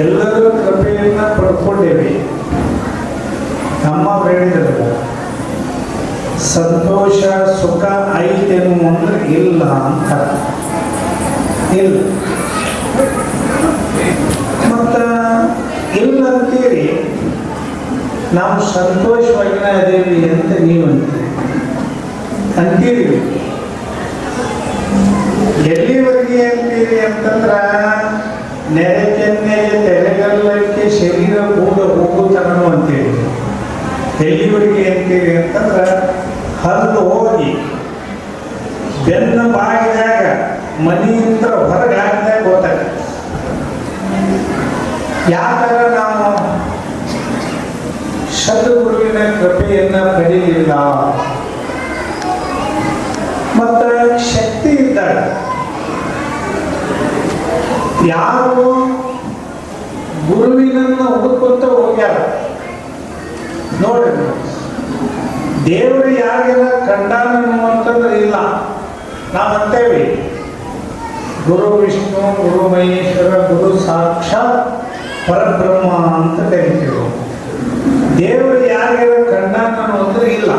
ಎಲ್ಲರೂ ಕೃಪೆಯನ್ನು ಪಡ್ಕೊಂಡೇವೆ ನಮ್ಮ ಹೇಳಿದ್ರಲ್ಲ ಸಂತೋಷ, ಸುಖ ಐತೆ ಅಂದ್ರೆ ಇಲ್ಲ ಅಂತ. ಇಲ್ಲ. ಮತ್ತ ಇಲ್ಲ ಅಂತೀರಿ, ನಾವು ಸಂತೋಷವಾಗಿನ ಅದೇವಿ ಅಂತ ನೀವು ಅಂತೀರಿ. ಎಲ್ಲಿವರೆಗೆ ಅಂತೀರಿ ಅಂತಂದ್ರ ನೆರೆ ಕೆನ್ನೆಗೆ ತೆರೆಗಲ್ಲಕ್ಕೆ ಶರೀರ ಕೂಡ ಹೋಗುತ್ತನೋ ಅಂತೇಳಿ. ಎಲ್ಲಿವರೆಗೆ ಅಂತೇಳಿ ಅಂತಂದ್ರ ಹಲ್ಲು ಹೋಗಿ, ಬೆನ್ನ ಬಾಗಿದಾಗ ಮನೆಯಿಂದ ಹೊರಗೆ ಹಾಕಿದಾಗ ಗೊತ್ತಾಗುತ್ತೆ ಯಾಕಂದ್ರೆ ನಾವು ಸದ್ಗುರುವಿನ ಕೃಪೆಯನ್ನು ಪಡೆಯಲಿಲ್ಲ. ಮತ್ತ ಶಕ್ತಿ ಇದ್ದಾಗ ಯಾರು ಗುರುವಿನನ್ನ ಹುಡುಕೊಂತ ಹೋಗ್ಯಾರ ನೋಡ್ರಿ ದೇವರು ಯಾರಿಗೆಲ್ಲ ಕಂಡಾನ ಅಂತಂದ್ರೆ ಇಲ್ಲ. ನಾವು ಅಂತೇವೆ ಗುರು ವಿಷ್ಣು, ಗುರು ಮಹೇಶ್ವರ, ಗುರು ಸಾಕ್ಷಾತ್ ಪರಬ್ರಹ್ಮ ಅಂತ ಕರಿತೀವಿ. ದೇವರು ಯಾರಿಗೆಲ್ಲ ಕಂಡಾನ ಅಂದ್ರೆ ಇಲ್ಲ.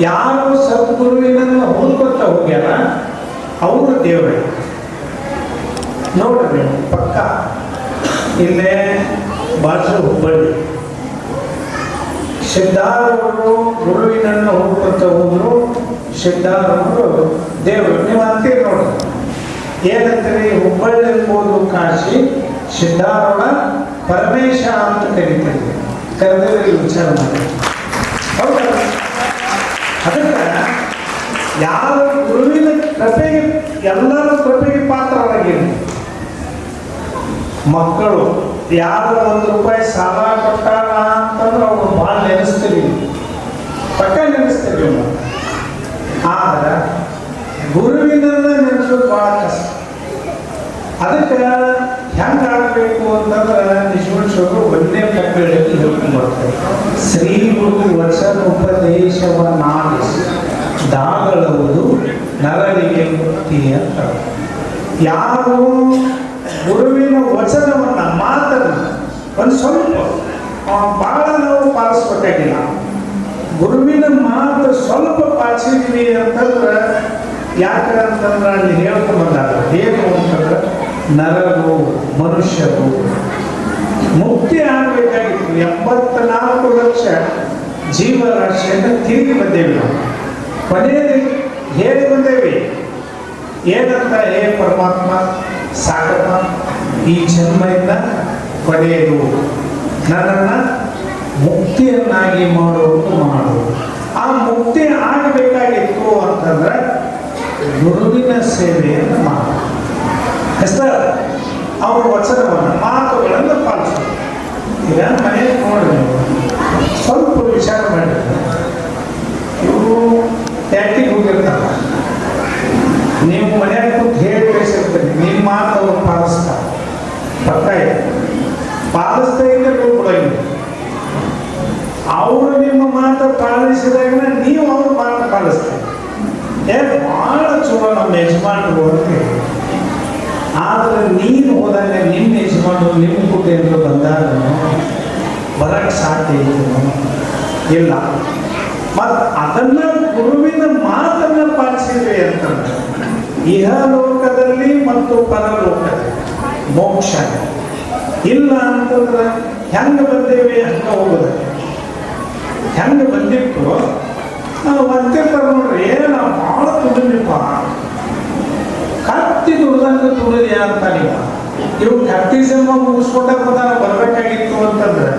ಯಾರು ಸದ್ಗುರುವಿನನ್ನ ಹುಡುಕೊಂತ ಹೋಗ್ಯಾರ ಅವರು ದೇವರೇ. ನೋಡ್ರಿ, ಪಕ್ಕ ಇಲ್ಲೇ ಬಾಜು ಹುಬ್ಬಳ್ಳಿ ಸಿದ್ಧಾರವರು ಗುರುವಿನನ್ನು ಹುಡುಕುತ್ತ ಹೋದ್ರು. ಸಿದ್ಧಾರವರು ದೇವರು, ನೀವು ಅಂತೀರಿ ನೋಡ್ರಿ. ಏನಂತೀರಿ? ಹುಬ್ಬಳ್ಳಿ ಎಂಬುದು ಕಾಶಿ, ಸಿದ್ಧಾರೂಢ ಪರಮೇಶ ಅಂತ ಕರಿತೀರಿ. ಕರೆದ್ರೆ ವಿಚಾರ ಮಾಡಿ. ಹೌದಾ? ಅದಕ್ಕೆ ಯಾರು ಗುರುವಿನ ಕೃಪೆಗೆ, ಎಲ್ಲರ ಕೃಪೆಗೆ ಪಾತ್ರರಾಗಿರಿ ಮಕ್ಕಳು, ಯಾರು ಒಂದು ರೂಪಾಯಿ ಸಾಲ ಕೊಟ್ಟಾರ ಅಂತಂದ್ರೆ ಅವ್ರು ಭಾಳ ನೆನೆಸ್ತೀವಿ ಪಕ್ಕ ನೆನೆಸ್ತೀವಿ ಆದ್ರೆ ಗುರುವಿನ ನೆನೆಸೋದು ಭಾಳ ಕಷ್ಟ. ಅದಕ್ಕೆ ಹೆಂಗೆ ಆಗಬೇಕು ಅಂತಂದ್ರೆ ನಿಜವನ್ಸೋರು ಒಂದೇ ಪಕ್ಕದಲ್ಲಿ ಹೇಳ್ಕೊಂಡ್ಬರ್ತಾರೆ ಶ್ರೀ ಗುರು ವಚನ ಉಪದೇಶವನ್ನಾಡಿಸಿ ದಾಗಳವುದು ನರಳಿಗೆ ಮುಕ್ತಿ ಅಂತ. ಯಾರು ಗುರುವಿನ ವಚನವನ್ನ ಮಾತನ್ನ ಒಂದು ಸ್ವಲ್ಪ ಬಹಳ ನಾವು ಪಾಲಿಸ್ಬೇಕಾಗಿಲ್ಲ ಗುರುವಿನ ಮಾತು ಸ್ವಲ್ಪ ಪಾಚಿದ್ವಿ ಅಂತಂದ್ರೆ ಯಾಕೆ ಅಂತಂದ್ರೆ ಅಲ್ಲಿ ಹೇಳ್ಕೊಂಡು ಬಂದಾಗ ಏನು ಅಂತಂದ್ರೆ ನರರು ಮನುಷ್ಯರು. ಮುಕ್ತಿ ಆಗಬೇಕಾಗಿತ್ತು. ಎಂಬತ್ನಾಲ್ಕು ಲಕ್ಷ ಜೀವರಾಶಿಯನ್ನು ತಿರುಗಿ ಬಂದೇವೆ ನಾವು. ಕೊನೆಯಲ್ಲಿ ಹೇಳಿ ಬಂದೇವಿ? ಏನಂತ ಹೇ ಪರಮಾತ್ಮ ಸಾಕಪ್ಪ ಈ ಜನ್ಮದಿಂದ ಪಡೆಯಲು ನನ್ನನ್ನು ಮುಕ್ತಿಯನ್ನಾಗಿ ಮಾಡುವುದು. ಮಾಡು ಆ ಮುಕ್ತಿ ಆಗಬೇಕಾಗಿತ್ತು ಅಂತಂದ್ರೆ ಗುರುವಿನ ಸೇವೆಯನ್ನು ಮಾಡು ಅವ್ರ ವಚನವನ್ನು, ಮಾತುಗಳನ್ನು ಪಾಲಿಸೋದು ಈಗ ಮನೆಯಲ್ಲಿ ನೋಡಿ ನೀವು ಸ್ವಲ್ಪ ವಿಚಾರ ಮಾಡಿ ಇವರು ಟ್ಯಾಕ್ಟಿಗೆ ಹೋಗಿರ್ತಾರೆ ನೀವು ಮನೆಯಾಗ ಕೂತು ಹೇಳಿ ಕಳಿಸಿರ್ತೀರಿ ನಿಮ್ಮ ಮಾತು ಅವ್ರು ಪಾಲಿಸ್ತಾರೆ ಪಕ್ಕ ಇದೆ. ಪಾಲಿಸ್ತಾ ಇದ್ರೆ ನೀವು ಕೊಡಂಗಿಲ್ಲ ಅವರು ನಿಮ್ಮ ಮಾತು ಪಾಲಿಸಿದಾಗ ನೀವು ಅವ್ರ ಮಾತು ಪಾಲಿಸ್ತೀರಿ. ಏ, ಭಾಳ ಚಲೋ ನಮ್ಮ ಯಜಮಾನರು ಅಂತ. ಆದ್ರೆ ನೀನು ಹೋದಾಗ ನಿಮ್ಮ ಯಜಮಾನರು ನಿಮ್ಮ ಕುಟುಂಬ ಬಂದಾಗ ಬರಕ್ಕೆ ಸಾಧ್ಯ ಇಲ್ಲ. ಮತ್ತು ಅದನ್ನ ಗುರುವಿನ ಮಾತನ್ನ ಪಾಲಿಸಿದ್ರಿ ಅಂತ ಇಹ ಲೋಕದಲ್ಲಿ ಮತ್ತು ಪರಲೋಕದಲ್ಲಿ. ಮೋಕ್ಷ ಇಲ್ಲ ಅಂತಂದ್ರೆ ಹೆಂಗೆ ಬಂದೇವಿ ಅಂತ ಹೋಗೋದು. ಹೆಂಗೆ ಬಂದಿತ್ತು ನಾವು ಅಂತಿರ್ತಾರೆ ನೋಡ್ರಿ ನಾವು ಭಾಳ ತುಳಿದಿಪ್ಪ ಕತ್ತಿ ದುಡ್ದಂಗೆ ತುಳಿದ್ಯಾ ಅಂತ ನೀವು. ಇವು ಕತ್ತಿ ಸಿಂಹ ಮುಗಿಸ್ಕೊಂಡಾಗ ಬಂದಾಗ ಬರಬೇಕಾಗಿತ್ತು ಅಂತಂದ್ರೆ.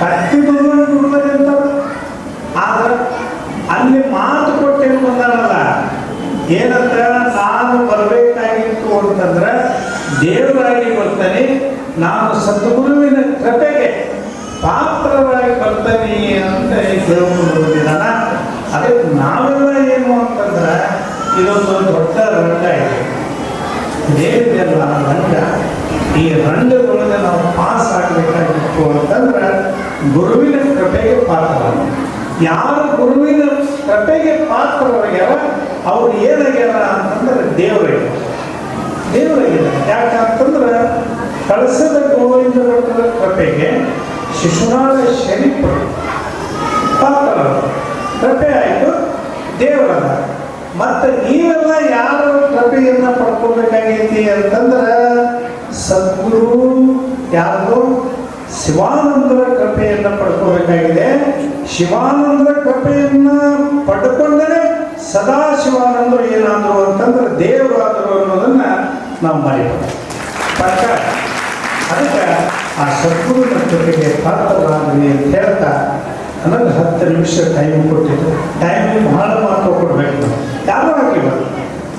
ಕತ್ತಿ ದುಡ್ದಂಗೆ ದುಡ್ದದೆ ಅಂತ ಆದ್ರೆ ಅಲ್ಲಿ ಮಾತು ಕೊಟ್ಟೇನು ಬಂದಾರಲ್ಲ ಏನಂತ ನಾನು ಬರಬೇಕಾಗಿತ್ತು ಅಂತಂದ್ರೆ ದೇವರಾಗಿ ಬರ್ತಾನೆ ನಾನು ಸದ್ಗುರುವಿನ ಕೃಪೆಗೆ ಪಾತ್ರವಾಗಿ ಬರ್ತಾನೆ ಅಂತ ಬಂದಿದ್ದಾನ ಅದಕ್ಕೆ ನಾವೆಲ್ಲ ಏನು ಅಂತಂದ್ರೆ, ಇದೊಂದು ದೊಡ್ಡ ರಂಗ ಇದೆ. ದೇವರೆಲ್ಲ ರಂಗ. ಈ ರಂಗದೊಳಗೆ ನಾವು ಪಾಸ್ ಆಗಬೇಕಾಗಿತ್ತು ಅಂತಂದ್ರೆ, ಗುರುವಿನ ಕೃಪೆಗೆ ಪಾತ್ರ ಯಾರು ಗುರುವಿನ ಕೃಪೆಗೆ ಪಾತ್ರರಾಗ್ಯಾರ ಅವ್ರು ಏನಾಗ್ಯಾರ ಅಂತಂದ್ರೆ ದೇವರಿಗೆ ದೇವರಿಗೆ ಯಾಕಂತಂದ್ರೆ ಕಳಸದ ಗೋವಿಂದರ ಕೃಪೆಗೆ ಶಿಶುನಾಳ ಶರೀಫರು ಪಾತ್ರರು ಕೃಪೆ ಆಯಿತು. ದೇವರದ ಮತ್ತೆ ನೀವೆಲ್ಲ ಯಾರ ಕೃಪೆಯನ್ನ ಪಡ್ಕೋಬೇಕಾಗೈತಿ ಅಂತಂದ್ರೆ ಸದ್ಗುರು ಯಾರು ಶಿವಾನಂದರ ಕೃಪೆಯನ್ನ ಪಡ್ಕೋಬೇಕಾಗಿದೆ. ಶಿವಾನಂದರ ಕೃಪೆಯನ್ನ ಪಡ್ಕೊಂಡರೆ ಸದಾ ಶಿವಾನಂದರು ಏನಾದರು ಅಂತಂದ್ರೆ ದೇವರಾದರು ಅನ್ನೋದನ್ನ ನಾವು ಮರಿಬೋದು. ಪಕ್ಕ ಆ ಸದ್ಗುರುವಿನ ಜೊತೆಗೆ ಪಾತ್ರರಾಗಲಿ ಅಂತ ಹೇಳ್ತಾ ನನಗೆ ಹತ್ತು ನಿಮಿಷ ಟೈಮ್ ಕೊಟ್ಟಿದ್ದು ಟೈಮಿಗೆ ಬಹಳ ಮಹತ್ವ ಕೊಡಬೇಕು. ಯಾರೂ ಹಾಕಿಲ್ಲ?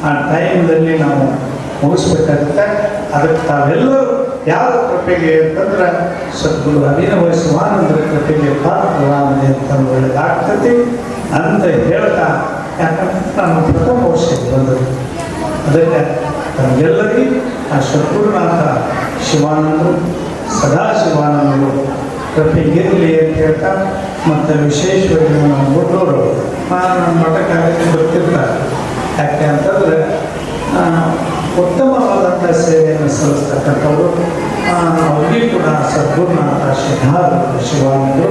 ಆ ಟೈಮ್ದಲ್ಲಿ ನಾವು ಮುಗಿಸ್ಬೇಕಾಗುತ್ತೆ. ಅದಕ್ಕೆ ತಾವೆಲ್ಲರೂ ಯಾವ ಕೃಪೆಗೆ ಅಂತಂದ್ರೆ ಸದ್ಗುರು ಅಭಿನವ ಶಿವಾನಂದರ ಕೃಪೆಗೆ ಪಾತ್ರರಾಗಲಿ ಅಂತ ಒಳ್ಳೆದಾಗ್ತತಿ ಅಂತ ಹೇಳ್ತಾ ಯಾಕಂದ್ರೆ ನಾನು ಪ್ರಥಮ ವರ್ಷಕ್ಕೆ ಬಂದದ್ದು. ಅದಕ್ಕೆ ನಮಗೆಲ್ಲರಿಗೂ ಆ ಶತ್ರುನಾಥ ಶಿವಾನಂದರು ಸದಾ ಶಿವಾನಂದರು ಕೃಪೆಗಿರಲಿ ಅಂತ ಹೇಳ್ತಾ ಮತ್ತು ವಿಶೇಷವಾಗಿ ನಮ್ಮ ನಾನು ನಮ್ಮ ಮಠಕ್ಕಾಗಿ ಗೊತ್ತಿರ್ತಾರೆ. ಯಾಕೆ ಅಂತಂದರೆ ಉತ್ತಮವಾದಂಥ ಸೇವೆಯನ್ನು ಸಲ್ಲಿಸ್ತಕ್ಕಂಥವ್ರು ಅವ್ರಿಗೆ ಕೂಡ ಸದ್ಗುರುನಾಥ ಶಿಧಾರ ಶಿವಾನಂದರು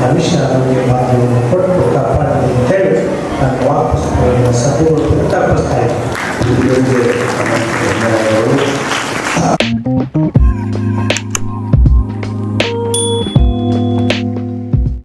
ಭವಿಷ್ಯ ಆರೋಗ್ಯ ಭಾಗವನ್ನು ಕೊಟ್ಟು ಕಾಪಾಡಲಿ